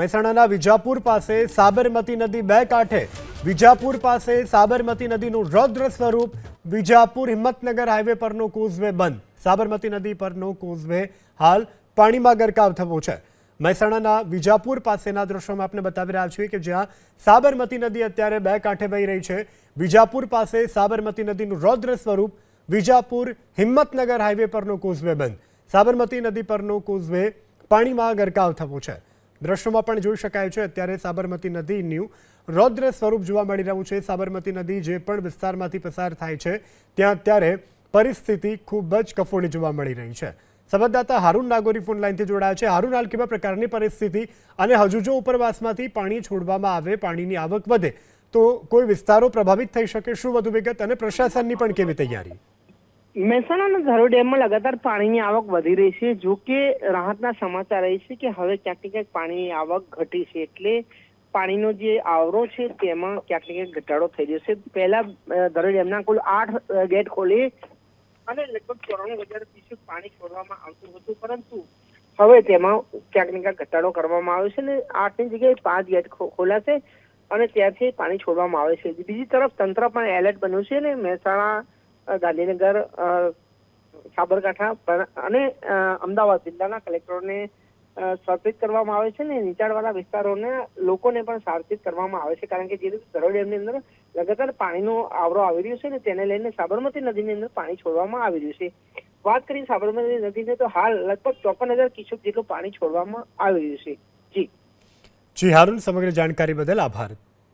મહેસાણાના વિજાપુર પાસે સાબરમતી નદી બે કાંઠે, વિજાપુર પાસે સાબરમતી નદીનું રૌદ્ર સ્વરૂપ વિજાપુર હિંમતનગર હાઈવે પરનો કોઝવે બંધ. સાબરમતી નદી પરનો કોઝવે હાલ પાણીમાં ગરકાવ થવો છે. મહેસાણાના વિજાપુર પાસેના દ્રશ્યોમાં આપણે બતાવી રહ્યા છીએ કે જ્યાં સાબરમતી નદી અત્યારે બે કાંઠે વહી રહી છે. વિજાપુર પાસે સાબરમતી નદીનું રૌદ્ર સ્વરૂપ વિજાપુર હિંમતનગર હાઈવે પરનો કોઝવે બંધ. સાબરમતી નદી પરનો કોઝવે પાણીમાં ગરકાવ થવો છે. દ્રશ્યોમાં પણ જોઈ શકાય છે, અત્યારે સાબરમતી નદીનું રૌદ્ર સ્વરૂપ જોવા મળી રહ્યું છે. સાબરમતી નદી જે પણ વિસ્તારમાંથી પસાર થાય છે, ત્યાં અત્યારે પરિસ્થિતિ ખૂબ જ કફોડી જોવા મળી રહી છે. સંવાદદાતા હારૂન નાગોરી ફોન લાઈનથી જોડાયા છે. હારૂન, હાલ કેવા પ્રકારની પરિસ્થિતિ અને હજુ જો ઉપરવાસમાંથી પાણી છોડવામાં આવે, પાણીની આવક વધે, તો કોઈ વિસ્તારો પ્રભાવિત થઈ શકે? શું વધુ વિગત? અને પ્રશાસનની પણ કેવી તૈયારી? મહેસાણાના ધારો ડેમમાં લગાતાર પાણીની આવક વધી રહી છે. જો કે રાહતના સમાચાર એ છે કે હવે ક્યાંક ક્યાંક પાણીની આવક ઘટી છે. એટલે પાણીનો જે આવરો છે તેમાં ક્યાંક ને ક્યાંક ઘટાડો થઈ જશે પહેલા ધારો ડેમના કુલ આઠ ગેટ ખોલી અને લગભગ ચોરાણું હજાર ક્યુસેક પાણી છોડવામાં આવતું હતું. પરંતુ હવે તેમાં ક્યાંક ને ક્યાંક ઘટાડો કરવામાં આવ્યો છે ને આઠની જગ્યાએ પાંચ ગેટ ખોલાશે અને ત્યાંથી પાણી છોડવામાં આવે છે. બીજી તરફ તંત્ર પણ એલર્ટ બન્યું છે ને મહેસાણા ગાંધીનગર સાબરકાંઠા અને અમદાવાદ જિલ્લાના કલેક્ટરોને અ, કરવામાં આવે છે ને નીચાણવાળા વિસ્તારોના લોકોને પણ સાવચેત કરવામાં આવે છે કારણ કે જે રીતે ધરોઈ ડેમની અંદર લગાતાર પાણીનો આવરો આવી રહ્યો છે ને તેને લઈને સાબરમતી નદીની અંદર પાણી છોડવામાં આવી રહ્યું છે. વાત કરીએ સાબરમતી નદીને તો હાલ લગભગ ચોપન હજાર ક્યુસેક જેટલું પાણી છોડવામાં આવી રહ્યું છે. જી. જી હારૂન સમગ્ર જાણકારી બદલ આભાર.